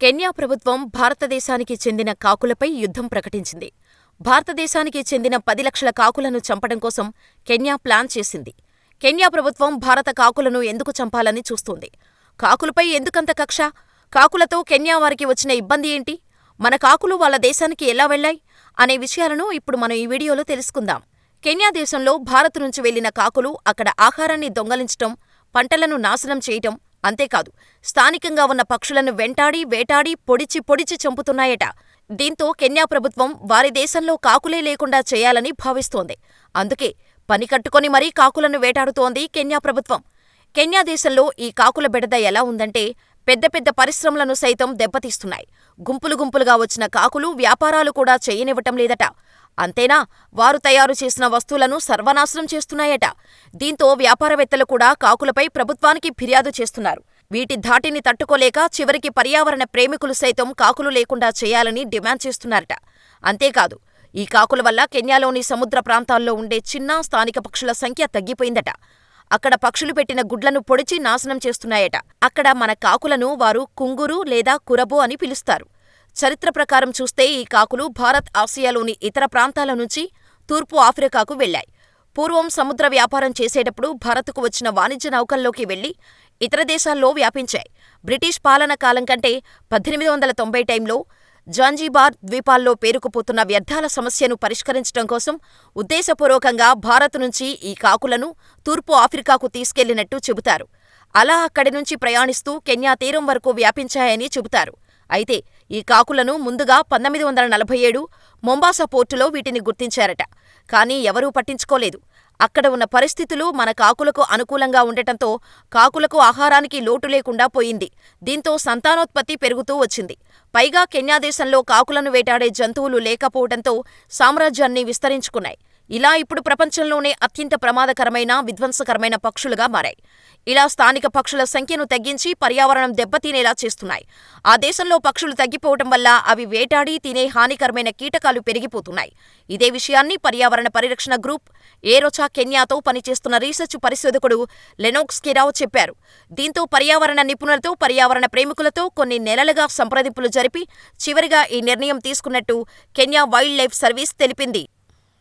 Kenya ప్రభుత్వం భారతదేశానికి చెందిన కాకులపై యుద్ధం ప్రకటించింది. భారతదేశానికి చెందిన పది లక్షల కాకులను చంపడం కోసం కెన్యా ప్లాన్ చేసింది. కెన్యా ప్రభుత్వం భారత కాకులను ఎందుకు చంపాలని చూస్తోంది? కాకులపై ఎందుకంత కక్ష? కాకులతో కెన్యా వారికి వచ్చిన ఇబ్బంది ఏంటి? మన కాకులు వాళ్ళ దేశానికి ఎలా వెళ్ళాయి అనే విషయాలను ఇప్పుడు మనం ఈ వీడియోలో తెలుసుకుందాం. కెన్యా దేశంలో భారత్ నుంచి వెళ్ళిన కాకులు అక్కడ ఆహారాన్ని దొంగలించటం, పంటలను నాశనం చేయటం, అంతేకాదు స్థానికంగా ఉన్న పక్షులను వెంటాడి, వేటాడి, పొడిచి పొడిచి చంపుతున్నాయట. దీంతో కెన్యా ప్రభుత్వం వారి దేశంలో కాకులే లేకుండా చేయాలని భావిస్తోంది. అందుకే పని కట్టుకొని మరీ కాకులను వేటాడుతోంది కెన్యా ప్రభుత్వం. కెన్యా దేశంలో ఈ కాకుల బెడద ఎలా ఉందంటే పెద్ద పెద్ద పరిశ్రమలను సైతం దెబ్బతీస్తున్నాయి. గుంపులు గుంపులుగా వచ్చిన కాకులు వ్యాపారాలు కూడా చేయనివ్వటం లేదట. అంతేనా వారు తయారు చేసిన వస్తువులను సర్వనాశనం చేస్తున్నాయట. దీంతో వ్యాపారవేత్తలు కూడా కాకులపై ప్రభుత్వానికి ఫిర్యాదు చేస్తున్నారు. వీటి ధాటిని తట్టుకోలేక చివరికి పర్యావరణ ప్రేమికులు సైతం కాకులు లేకుండా చేయాలని డిమాండ్ చేస్తున్నారట. అంతేకాదు ఈ కాకుల వల్ల కెన్యాలోని సముద్ర ప్రాంతాల్లో ఉండే చిన్న, స్థానిక పక్షుల సంఖ్య తగ్గిపోయిందట. అక్కడ పక్షులు పెట్టిన గుడ్లను పొడిచి నాశనం చేస్తున్నాయట. అక్కడ మన కాకులను వారు కుంగురు లేదా కురబో అని పిలుస్తారు. చరిత్ర ప్రకారం చూస్తే ఈ కాకులు భారత్, ఆసియాలోని ఇతర ప్రాంతాల నుంచి తూర్పు ఆఫ్రికాకు వెళ్ళాయి. పూర్వం సముద్ర వ్యాపారం చేసేటప్పుడు భారత్కు వచ్చిన వాణిజ్య నౌకల్లోకి వెళ్ళి ఇతర దేశాల్లో వ్యాపించాయి. బ్రిటిష్ పాలన కాలం కంటే పద్దెనిమిది వందల తొంభై టైంలో జాంజీబార్ ద్వీపాల్లో పేరుకుపోతున్న వ్యర్థాల సమస్యను పరిష్కరించటం కోసం ఉద్దేశపూర్వకంగా భారత్ నుంచి ఈ కాకులను తూర్పు ఆఫ్రికాకు తీసుకెళ్ళినట్టు చెబుతారు. అలా అక్కడి నుంచి ప్రయాణిస్తూ కెన్యా తీరం వరకు వ్యాపించాయని చెబుతారు. అయితే ఈ కాకులను ముందుగా పంతొమ్మిది వందల నలభై ఏడు మొంబాసా పోర్టులో వీటిని గుర్తించారట. కానీ ఎవరూ పట్టించుకోలేదు. అక్కడ ఉన్న పరిస్థితులు మన కాకులకు అనుకూలంగా ఉండటంతో కాకులకు ఆహారానికి లోటు లేకుండా పోయింది. దీంతో సంతానోత్పత్తి పెరుగుతూ వచ్చింది. పైగా కెన్యా దేశంలో కాకులను వేటాడే జంతువులు లేకపోవటంతో సామ్రాజ్యాన్ని విస్తరించుకున్నాయి. ఇలా ఇప్పుడు ప్రపంచంలోనే అత్యంత ప్రమాదకరమైన, విధ్వంసకరమైన పక్షులుగా మారాయి. ఇలా స్థానిక పక్షుల సంఖ్యను తగ్గించి పర్యావరణం దెబ్బతినేలా చేస్తున్నాయి. ఆ దేశంలో పక్షులు తగ్గిపోవటం వల్ల అవి వేటాడి తినే హానికరమైన కీటకాలు పెరిగిపోతున్నాయి. ఇదే విషయాన్ని పర్యావరణ పరిరక్షణ గ్రూప్ ఏరోచా కెన్యాతో పనిచేస్తున్న రీసెర్చ్ పరిశోధకుడు లెనోక్స్ కిరావ్ చెప్పారు. దీంతో పర్యావరణ నిపుణులతో, పర్యావరణ ప్రేమికులతో కొన్ని నెలలుగా సంప్రదింపులు జరిపి చివరిగా ఈ నిర్ణయం తీసుకున్నట్టు కెన్యా వైల్డ్ లైఫ్ సర్వీస్ తెలిపింది.